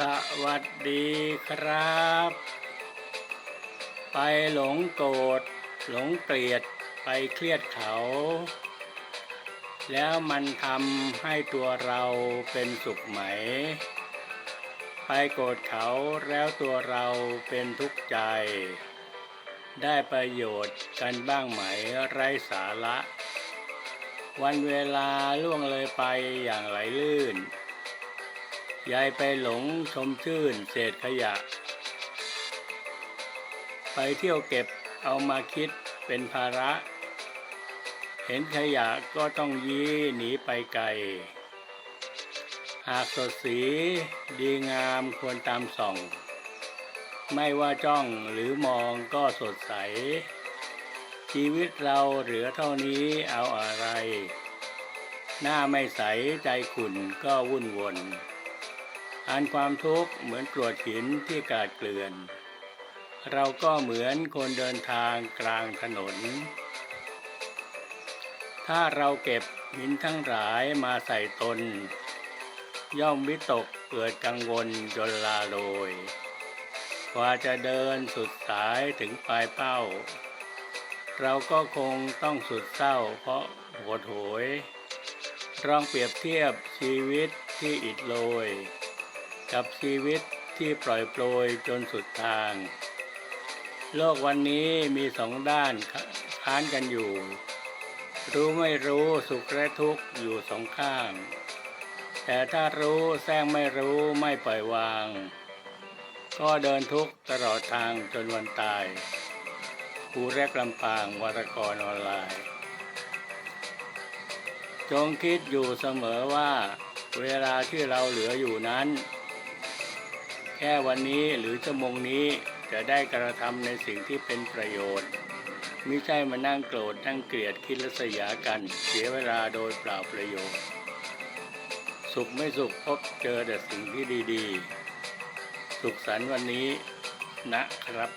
สวัสดีครับ ไปหลงโกรธหลงเกลียดไปเครียดเขา แล้วมันทำให้ตัวเราเป็นสุขไหม ไปโกรธเขาแล้วตัวเราเป็นทุกข์ใจ ได้ประโยชน์กันบ้างไหมไร้สาระ วันเวลาล่วงเลยไปอย่างไหลลื่น ยายไปหลงชมชื่นเศษขยะ ไปเที่ยวเก็บเอามาคิดเป็นภาระ เห็นขยะก็ต้องยี้หนีไปไกล หากสดสีดีงามควรตามส่อง ไม่ว่าจ้องหรือมองก็สดใส ชีวิตเราเหลือเท่านี้เอาอะไร หน้าไม่ใสใจขุ่นก็วุ่นวน อันความทุกข์เหมือนกรวดหินที่กาดเกลื่อน เราก็เหมือนคนเดินทางกลางถนน ถ้าเราเก็บหินทั้งหลายมาใส่ตน ย่อมวิตกเกิดกังวลจนลาโลยกว่าจะเดินสุดสายถึงปลายเป้า เราก็คงต้องสุดเศร้าเพราะโหดโหยลองเปรียบเทียบชีวิตที่อิดโรย กับชีวิตที่ปล่อยโปรยจนสุดทาง โลกวันนี้มีสองด้านค้านกันอยู่ รู้ไม่รู้สุขและทุกข์อยู่สองข้าง แต่ถ้ารู้แซงไม่รู้ไม่ปล่อยวาง ก็เดินทุกข์ตลอดทางจนวันตายครูแรกลำปางวารกรออนไลน์ จงคิดอยู่เสมอว่าเวลาที่เราเหลืออยู่นั้น ค่วันนี้หรือชั่วโมงนี้จะได้กระทำในสิ่งที่เป็นประโยชน์ไม่ใช่มานั่งโกรธนั่งเกลียดคิดและสยากัน เสียเวลาโดยเปล่าประโยชน์ สุขไม่สุขพบเจอแต่สิ่งที่ดี ๆ สุขสันต์วันนี้นะครับ